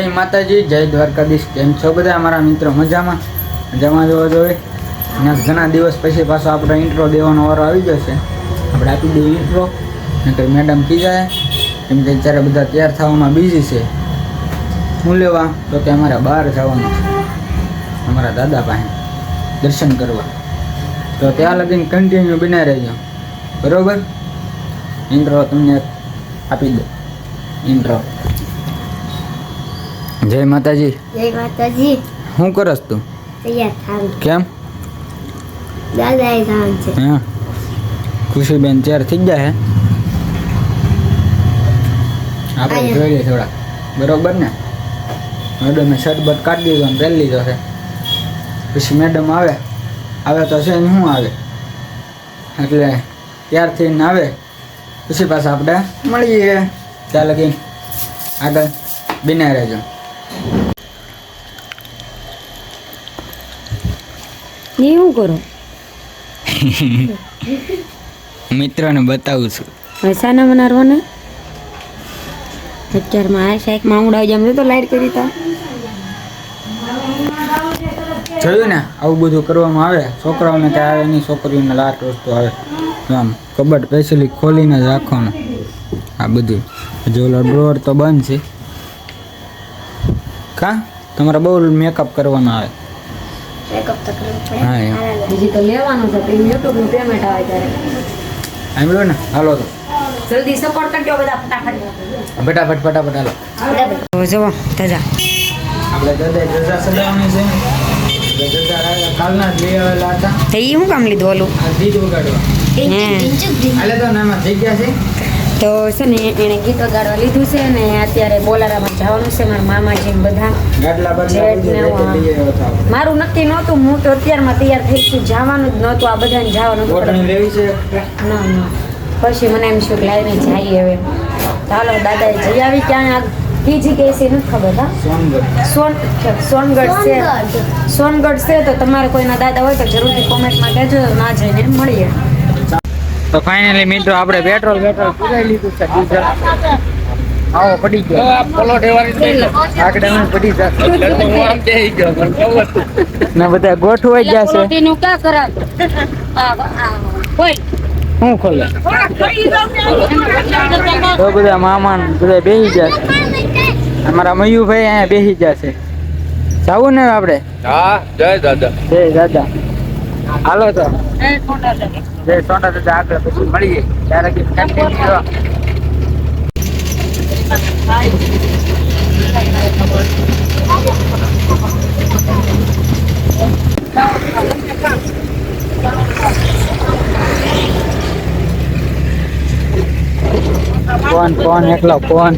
જય માતાજી, જય દ્વારકાધીશ. કેમ છો બધા? અમારા મિત્રો મજામાં? મજામાં જોવા જોઈએ અને ઘણા દિવસ પછી પાછો આપણો ઇન્ટ્રો દેવાનો વારો આવી ગયો છે. આપણે આપી દઈએ ઇન્ટ્રો નકર મેડમ કી જાય. કેમ કે અત્યારે બધા તૈયાર થવામાં બિઝી છે. હું લેવા? તો કે અમારે બહાર જવાનું છે. અમારા દાદા પાસે. દર્શન કરવા. તો ત્યાં લગીને કન્ટિન્યુ બિના રહેજો. બરોબર? ઇન્ટ્રો તમને આપી દો ઇન્ટ્રો જય માતાજી. જય માતાજી. શું કરસ તું? તૈયાર થાવ. કેમ? દાદા એ થાવ છે. હા. ખુશીબેન ચાર થઈ ગયા હે? આપણે આયા. જોઈ લઈએ થોડા. બરોબર ને? મેડમે શર્ટ બટ કાઢી દીધો ને પહેરી લીધો છે. પછી મેડમ આવે. આવે તો છે ને શું આવે? એટલે ત્યારથી ને આવે. પછી પાછા આપણે મળીએ. ત્યાં લગી આગળ. બિના રહેજો. ને શું કરો. મિત્રોને બતાવું છું. હવે સાના બનાવવાના? અત્યારમાં આ શાક માંગડા ઉડાવી તો લાઈટ કરી તા. જોયું ને? આવું બધું કરવામાં આવે. છોકરાઓને કાંઈ આવે નહીં. છોકરીઓને લાટ વસ્તુ આવે. આમ કબડ સ્પેશિયલી ખોલીને જ રાખવાનું. આ બધું. જો ઓલો ડ્રોર તો બંધ છે. કા? તમારે બહુ મેકઅપ કરવાનો આવે. હા બીજી તો લેવાનું છે પછી યુટ્યુબનું પેમેન્ટ આવે ત્યારે. સાંભળ્યું ને હાલો તો. જલ્દી સપોર્ટ કરજો બધા ફટાફટ. ફટાફટ ફટાફટ હાલો. જુઓ તાજા આપણે દાદા જજા સદાવાની છે. કાલના જ લઈ આવેલા હતા. તો એ શું કામ લીધું ઓલું? આ ગીત એટલે તો ને એમાં થઈ ગયા છે? તો છે ને એણે ગીત વગાડવા લીધું છે ને અત્યારે બોલારામાં જવાનું છે મારા મામાજી બધા. મારું નક્કી નહોતું હું તો અત્યારમાં તૈયાર થઈ છું જવાનું જ નહોતું આ બધાને જવાનું ના ના. પછી મને એમ શું કે લાવીને જઈએ હવે. ચાલો દાદાએ જઈ આવી ક્યાં આ બીજી કેસ છે નથી ખબર હા? સોનગઢ. સોન સોનગઢ છે. સોનગઢ. છે તો તમારે કોઈના દાદા હોય તો જરૂરથી કોમેન્ટમાં કહેજો ના જઈને મળીએ. તો ફાઇનલી મિત્રો આપણે પેટ્રોલ પેટ્રોલ પુરાઈ લીધું છે ડીઝલ આવો પડી ગયો. આગળ અમે પડી જશે. ને બધા ગોઠવાઈ ગયા છે નું ક્યાં કરા શું ખોલે? તો બધા મામા બધા બેસી ગયા છે અમારા મયુભાઈ અહીંયા બેસી ગયા છે જાવું ને આપણે? હા જય દાદા. જય દાદા. હાલો તો. જય સોના દાદા આગળ પછી મળીએ ત્યારે કે કન્ટિન્યુ ફોન ફોન એકલો ફોન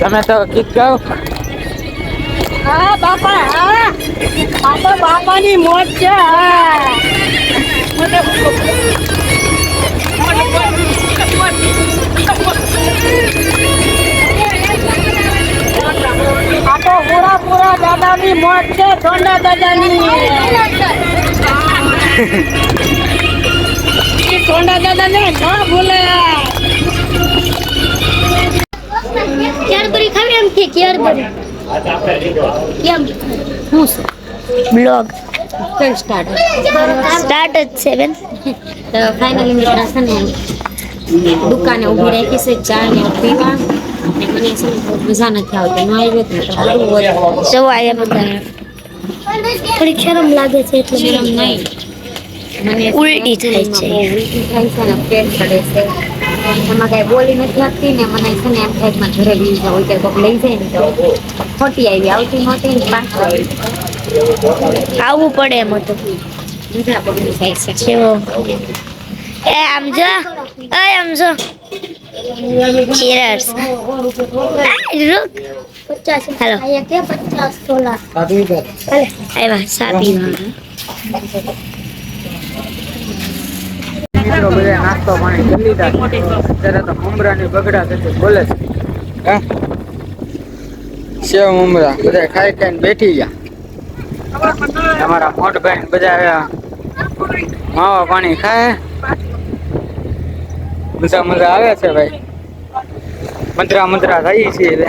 તમે તો ગીત ગાઓ હા બાપા હા. આ તો બાપાની મોજ છે હા. આ તો પૂરા પૂરા દાદાની મોજ છે સોના દાદાની. ઈ સોના દાદાને ન ભૂલે. કેડબરી ખાવી એમ કે કેરબરી કેમ? હું બ્લોગ સ્ટાર્ટ સ્ટાર્ટ જ છે બેન. તો ફાઇનલી મિત્રો છે ને દુકાને ઊભી રાખી છે ચા ને પીવા. અને મને છે મજા નથી આવતી. ન આવ્યો તો સારું હોત. સવાય બધા થોડી શરમ લાગે છે એટલે શરમ નહીં. મને ઉલટી થાય છે. ઉલટી થાય છે અને પેટ પડે છે. એમાં કઈ બોલી નથી શકતી ને મને છે ને એમ થાય કે ઘરે લઈ જાવ કે કોઈક લઈ જાય ને તો ખોટી આવી આવતી નહોતી ને પાછળ આવી આવવું પડે એમ હતું. બીજા બગડી જાય છે. એ આમ જો એ આમ જો. ચીરર્સ રૂક. હાલો. સાચી વાત હાલે, આવ્યા સા પીવા મિત્રો બધા નાસ્તો પાણી કરી લીધા અત્યારે તો મમરાની બગડા થતી બોલે છે. સેવ મમરા બધા ખાઈ ખાઈને બેઠી ગયા. અમારા મોટભાઈ બધા માવા પાણી ખાય. મજા મજા આવે છે ભાઈ. મંત્રા મંત્રા થઈ છે એટલે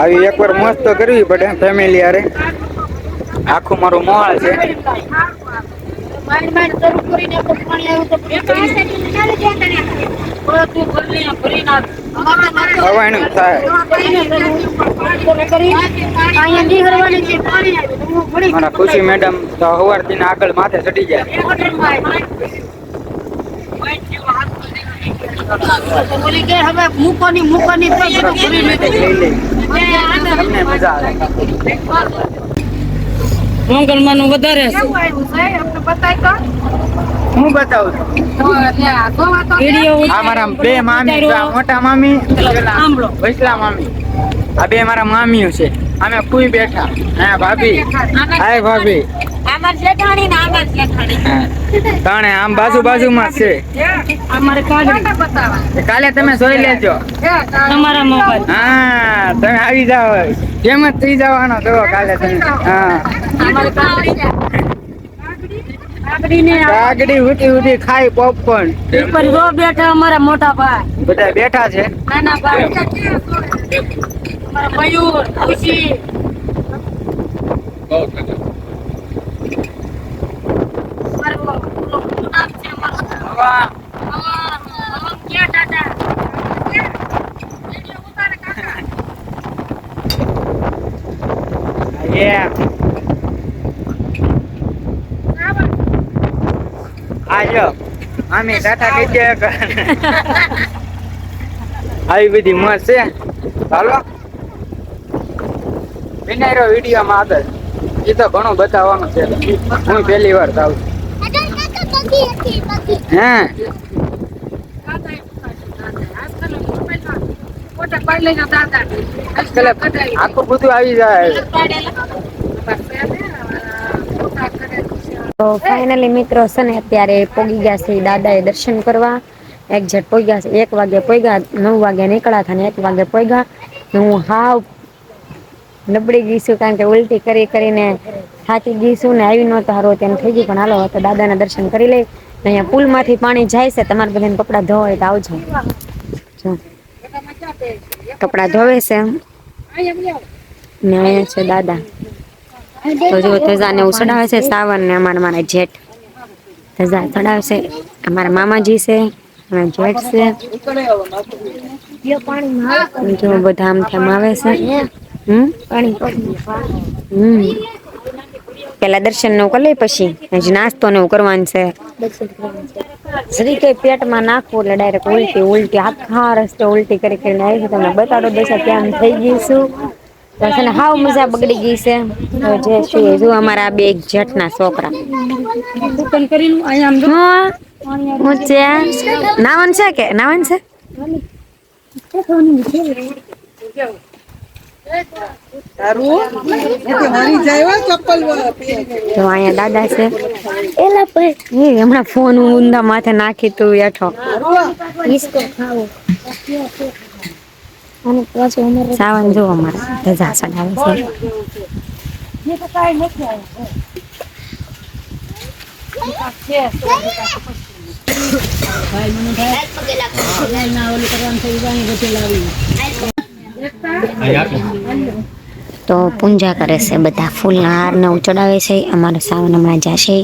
આવી એકવાર મસ્ત કરવી પડે ફેમિલી હારે. આખું મારું મોહાળ છે. હવાયણું થાય. મારા ખુશી મેડમ તો સવારથી ને આગળ માથે ચડી જાય બોલી કે હવે મૂકોની મૂકોની તો લીધું. તમને મજા આવે. મંગળમાંનું વધારે છે. હું બતાવું છું? મારા બે મામી છે. મોટા મામી. વૈસલા મામી. આ બે મારા મામીઓ છે. અમે ફૂઈ બેઠા? હા ભાભી. હાય ભાભી. જેઠાણી ને જેઠાણી. આમ બાજુ બાજુ માં છે. અમારે કાલે તમે જોઈ લેજો. તમારા મોબાઈલ. હા તમે આવી જાઓ કેમ જ થઈ જવાનો છો કાલે તમે. હા. ખાઈ પોપકોર્ન ઉપર જો બેઠા અમારા મોટા ભાઈ. બધા બેઠા છે. નાના ભાઈ. અમારા મયુર ખુશી. Yeah. આજો આમી ટાટા કહી આવી બધી મસ્ત છે. હાલો. વિનાયરો વિડીયોમાં આગળ એ તો ઘણું બતાવવાનું છે. હું પહેલી વાર થાવ હે. આજકાલ આખું બધું આવી જાય. તો ફાઇનલી મિત્રો છે ને, અત્યારે પોગી ગયા છે દાદાએ દર્શન કરવા. એક જટ પોગ્યા છે, એક વાગે પોગ્યા નવ વાગે નીકળ્યા હતા ને એક વાગે પોગ્યા હું હાવ નબળી ગઈ છું, કારણ કે ઉલટી કરી કરીને થાકી ગઈ છું ને, આવી નહોતો હારો તેમ થઈ ગયું, પણ હાલો તો દાદાના દર્શન કરી લઈ. અહીંયા પુલમાંથી પાણી જાય છે, તમારે બધાને કપડાં ધોવાય તો આવજો. જો. કપડાં ધોવે છે. ને અહીંયા છે દાદા. તો જો, ધજાને એવું ચડાવે છે, સાવન ને અમારા મારા જેઠ. ધજા ચડાવે છે. અમારા મામાજી છે અને જેઠ છે. જો, બધા આમ થેમ આવે છે. હમ? હમ. પેલા દર્શનનું કરી પછી. હજી નાસ્તો ને એવું કરવાનું છે. જરી કઈ પેટમાં નાખવું એટલે ડાયરેક્ટ ઉલટી ઉલટી આખા રસ્તે ઉલટી કરી કરીને આવી તમે તમને બતાડો દશા ત્યાં થઈ ગઈ છું. તો છે ને હાવ મજા બગડી ગઈ છે. તો જે છે જો અમારા બે બે જેઠના છોકરા. હું છે. નાવન છે કે? નાવન છે? તો અહીંયા દાદા છે. એલા ભાઈ એ હમણાં ફોન ઊંધા માથે નાખી તું બેઠો સાવન જો અમારા ધજા છે. તો પૂજા કરે છે બધા ફૂલના હાર ને એવું ચડાવે છે અમારો સાવન હમણાં જશે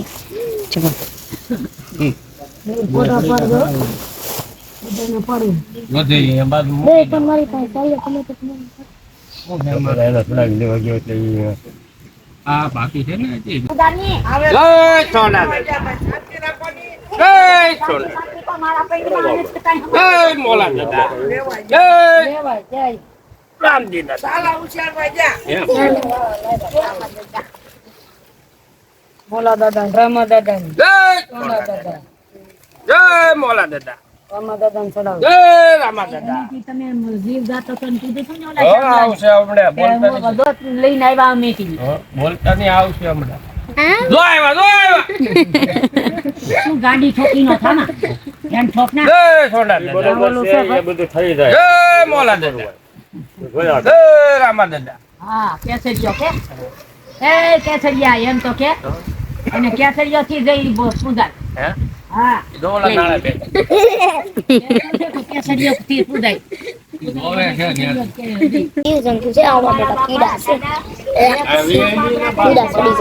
સોનાભાઈ. જય જય મોલા દાદા. જય રામજી દાદા. મોલા દાદા રામા દાદા. જય દાદા. જય મોલા દાદા. રામા દાદા ચડાવો. જય રામા દાદા. તમે જીવ જાતો તો કીધું હતું ને હો, આવશે હમણાં બોલતા નહીં. ઓલા દોત લઈને આવ્યા અમે બોલતા નહીં આવશે હમણાં. જો આવ્યા જો આવ્યા. શું ગાડી ઠોકી નો થામા? એમ ઠોક જય સોના દાદા. બધું થઈ જાય જય મોલા દાદા. જોયા જય રામા દાદા હા કેસરિયો કે? એ કેસરિયા એમ તો કે. અને કેસરિયો થી જઈ પૂજા હા? ડોલા નાળા બે કેસરિયો થી પૂજાય હવે છે ને જીવજંતુ છે આવડા મોટા કીડા છે. કીડા સડી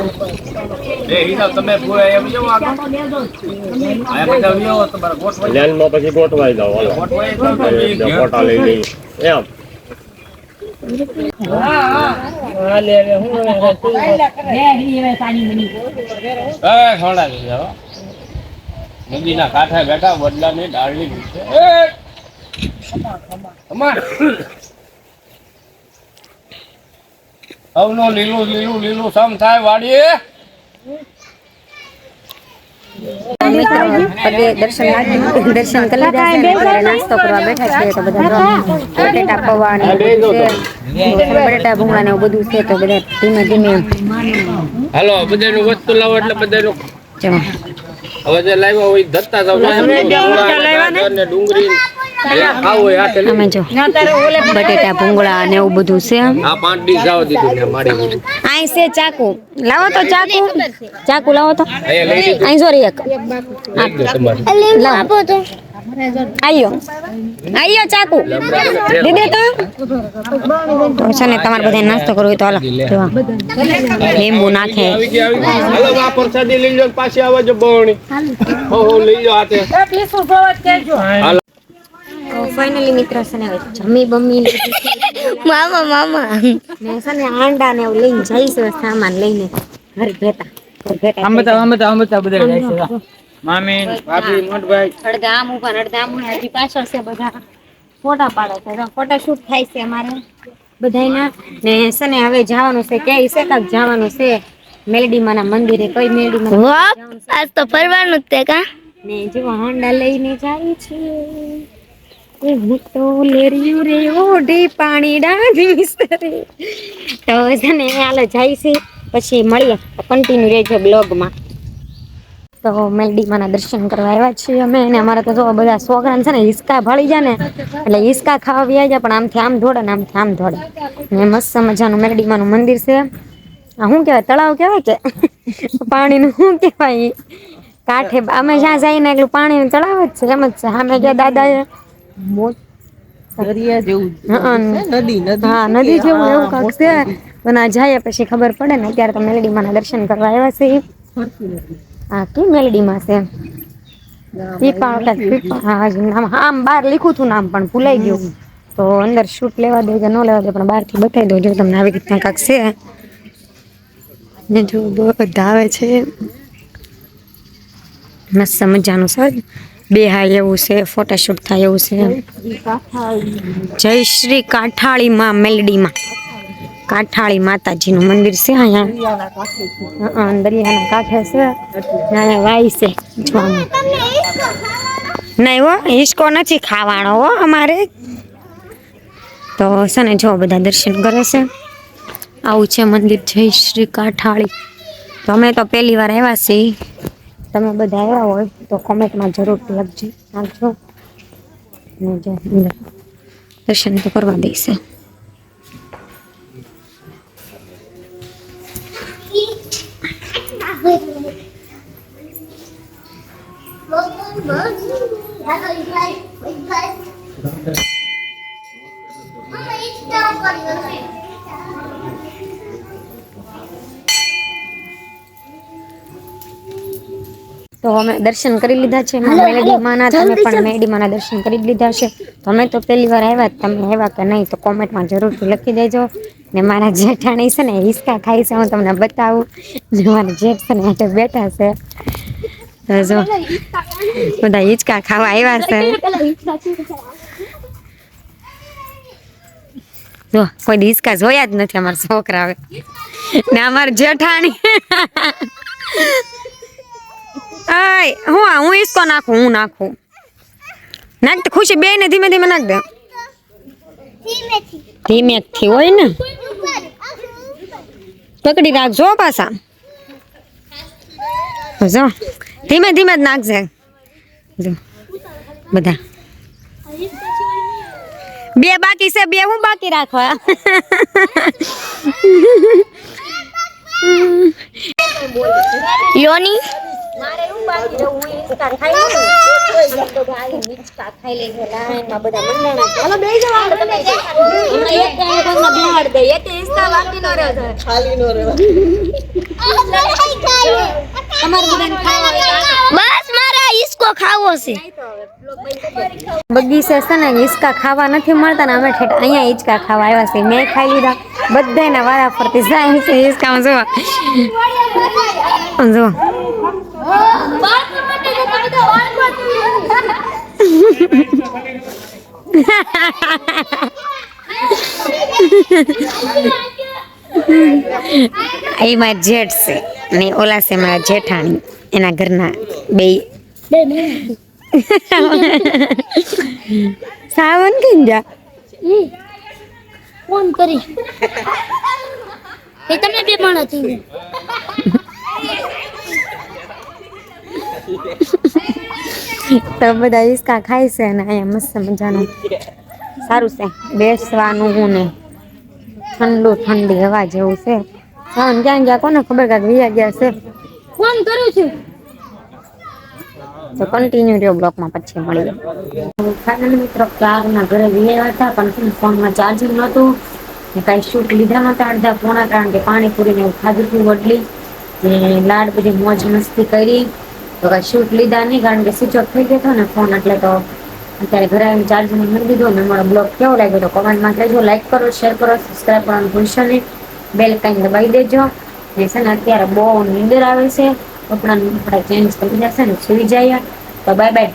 જંતુ તમે એમ જેવો આગળ? આ બધા વ્યવ તમારા ગોઠવાઈ લેનમાં પછી ગોઠવાઈ જાવ ગોઠવાઈ તો ફોટા લઈ લઈ એમ. નદીના કાંઠે બેઠા વડલાની ડાળની નીચે લીલું લીલું લીલું સમ થાય વાડીએ પગે દર્શન દર્શન કરી લીધા છે અત્યારે નાસ્તો કરવા બેઠા છે તો બધા બટેટા પૌવા ને બધું છે. બટેટા ભૂંગળા ને બધું છે તો બધા ધીમે ધીમે હાલો બધાનું વસ્તુ લાવો એટલે બધાનું. જો હવે જે લાવ્યા હોય ધરતા જાવ ડુંગળી જે ખાવું હોય હાથે લઈ. અમે જો. બટેટા ભૂંગળા ને એવું બધું છે. આ પાંચ ડીશ જવા દીધું ને મારી અહીં છે ચાકુ. લાવો તો ચાકુ. ચાકુ લાવો તો. અહીંયા લઈ લીધું અહીં સોરી એક. લઈ લો તમારે. લાવો આયો. આયો ચાકુ. દીદી તો. તો છે ને તમારે બધા નાસ્તો કરવો હોય તો હાલો જો લીંબુ નાખે. આવી ગઈ આવી ગઈ હાલો આ પ્રસાદી લઈ લો ને પાછી આવે છે બહોણી હો હો લઈ લો હાથે. હાલો. તો ફાઇનલી મિત્ર છે ને જમી બમી મામા મામા. ને છે ને આંડા ને એવું લઈને જઈશ સામાન લઈને ઘર ભેતા બતાવો આમ બતાવો બધા જાય છે. મામી ભાભી મોટભાઈ. અડધા આમ ઊભા અડધા આમ. હજી પાછળ છે બધા. ફોટા પાડે છે. ફોટા શૂટ થાય છે અમારે બધાયના. ને છે ને હવે જવાનું છે ક્યાંય છે કાંક જવાનું છે? મેલડીમાના મંદિરે કઈ મેલડીમાં આજ તો ફરવાનું જ તે કા? ને જો હાંડા લઈને જાય છે. હું તો લેરિયું રે, ઓઢી પાણી ડાઢી વિસ્તરે તો જને હાલ જાય છે, પછી મળીએ કન્ટિન્યુ રહેજો બ્લોગમાં તો મેલડીમાના દર્શન કરવા આવ્યા છીએ અમે અને અમારે તો જો બધા છોકરાને છે ને હિસકા ભળી જાય ને, એટલે હિસકા ખાવા આવી જાય, પણ આમથી આમ ધોડે ને આમથી આમ ધોડે ને મસ્ત મજાનું મેલડીમાનું મંદિર છે. આ શું કહેવાય, તળાવ કહેવાય કે? પાણીનું શું કહેવાય? કાંઠે, અમે જ્યાં જઈને એટલું પાણીનું તળાવ જ છે, એમ જ છે. સામે ગયા દાદાએ હા નદી જેવું એવું કાંક છે. પણ આ જાય પછી ખબર પડે ને અત્યારે તો મેલડીમાં દર્શન કરવા આવ્યા છે. હા કે મેલડીમાં છે? પીપા પીપા હા નામ આમ બહાર લીખું હતું નામ પણ ભૂલાઈ ગયું. તો અંદર શૂટ લેવા દે કે ન લેવા દે પણ બહારથી બતાવી દો જો તમને આવી રીતના કાંક છે. ને જો બધા આવે છે. મસ્ત મજાનું સર. બે હાય એવું છે ફોટોશૂટ થાય એવું છે જય શ્રી કાઠાળીમાં, મેલડીમાં. કાઠાળી માતાજીનું મંદિર છે અહીંયા. દરિયાના કાંઠે છે. અહીંયા વાય છે નહીં હો હિસકો નથી ખાવાનો હો અમારે. તો છે ને જો બધા દર્શન કરે છે? આવું છે મંદિર, જય શ્રી કાઠાળી. તો અમે તો પહેલી વાર આવ્યા છીએ. તમે બધા આવ્યા હોય તો કોમેન્ટમાં જરૂર લખજો નાખજો. ને જો Mama, દર્શન તો કરવા દઈશે. તો અમે દર્શન કરી લીધા છે. મેલડી માના તમે પણ મેડીમાના દર્શન કરી લીધા છે. તો અમે તો પહેલી વાર આવ્યા જ. તમે આવ્યા કે નહીં તો કોમેન્ટમાં જરૂરથી લખી દેજો. ને મારા જેઠાણી છે ને હિસકા ખાઈ છે હું તમને બતાવું. ને મારા જેઠ છે ને એટલે બેઠા છે. જો બધા હિંચકા ખાવા આવ્યા છે. જો કોઈ હિંચકા જોયા જ નથી અમારા છોકરા હવે ને અમારા જેઠાણી. આય, હું આ, હું ઈસકો નાખું, હું નાખું. નાખ તો ખુશી બે ને ધીમે ધીમે નાખ દે. ધીમે થી હોય ને? પકડી રાખજો પાછા. જો, ધીમે ધીમે જ નાખજે. જો, બધા. બે બાકી છે, બે હું બાકી રાખવા? યોની? મારે એવું બાકી છે હું હિંચકા ખાઈ લઉં તો ગાલી હિંચકા ખાઈ લે છે લાઈનમાં બધા મંડાણા છે હાલો બેસી તમે એક ટાઈમ કોઈમાં બેહાડ દે એક હિંચકા બાકી નો રહે છે. તમારે બધાને ખાવા બસ મારે ઈસકો ખાવો છે. બગીચા છે ને ખાવા નથી મળતા ને અમે ઠેઠ અહીંયા હિંચકા ખાવા આવ્યા છે મેં ખાઈ લીધા. બધાના વારા ફરતી જાય છે હિંચકામાં જોવા જો એ મારા જેઠ છે અને ઓલા છે મારા જેઠાણી. એના ઘરના બે. સાવન કઈ જા? ફોન કરી. એ તમે બે માણસ તો બધા હિંચકા ખાય છે ને અહીંયા મસ્ત મજાનું. સારું છે બેસવાનું ને. ઠંડુ ઠંડી હવા જેવું છે. ફોન ક્યાં ગયા કોને ખબર કાંક વિયા ગયા છે? ફોન કર્યું છે. તો કન્ટિન્યુ રહ્યો બ્લોકમાં પછી મળીએ. ફાઇનલ મિત્રો ચારના ઘરે વિયા હતા પણ ફોનમાં ચાર્જિંગ નહોતું. ને કાંઈ શૂટ લીધા નહોતા અડધા પોણા કારણ કે પાણીપુરીને એવું ખાધું હતું વડલી ને લાડ બધી મોજ મસ્તી કરી. તો કાંઈ શૂટ લીધા નહીં, કારણ કે સ્વિચ ઓફ થઈ ગયો હતો ને ફોન એટલે તો અત્યારે ઘરે આવીને ચાર્જિંગ મૂકી દીધો ને મારો બ્લોગ કેવો લાગ્યો તો કમેન્ટમાં કહેજો લાઈક કરો શેર કરો સબસ્ક્રાઈબ કરવાનું ભૂલશો નહીં. બેલ કાંઈ દબાવી દેજો. ને છે ને અત્યારે બહુ નીંદર આવે છે. કપડાં કપડાં ચેન્જ કરી જશે ને સુઈ જાય તો બાય બાય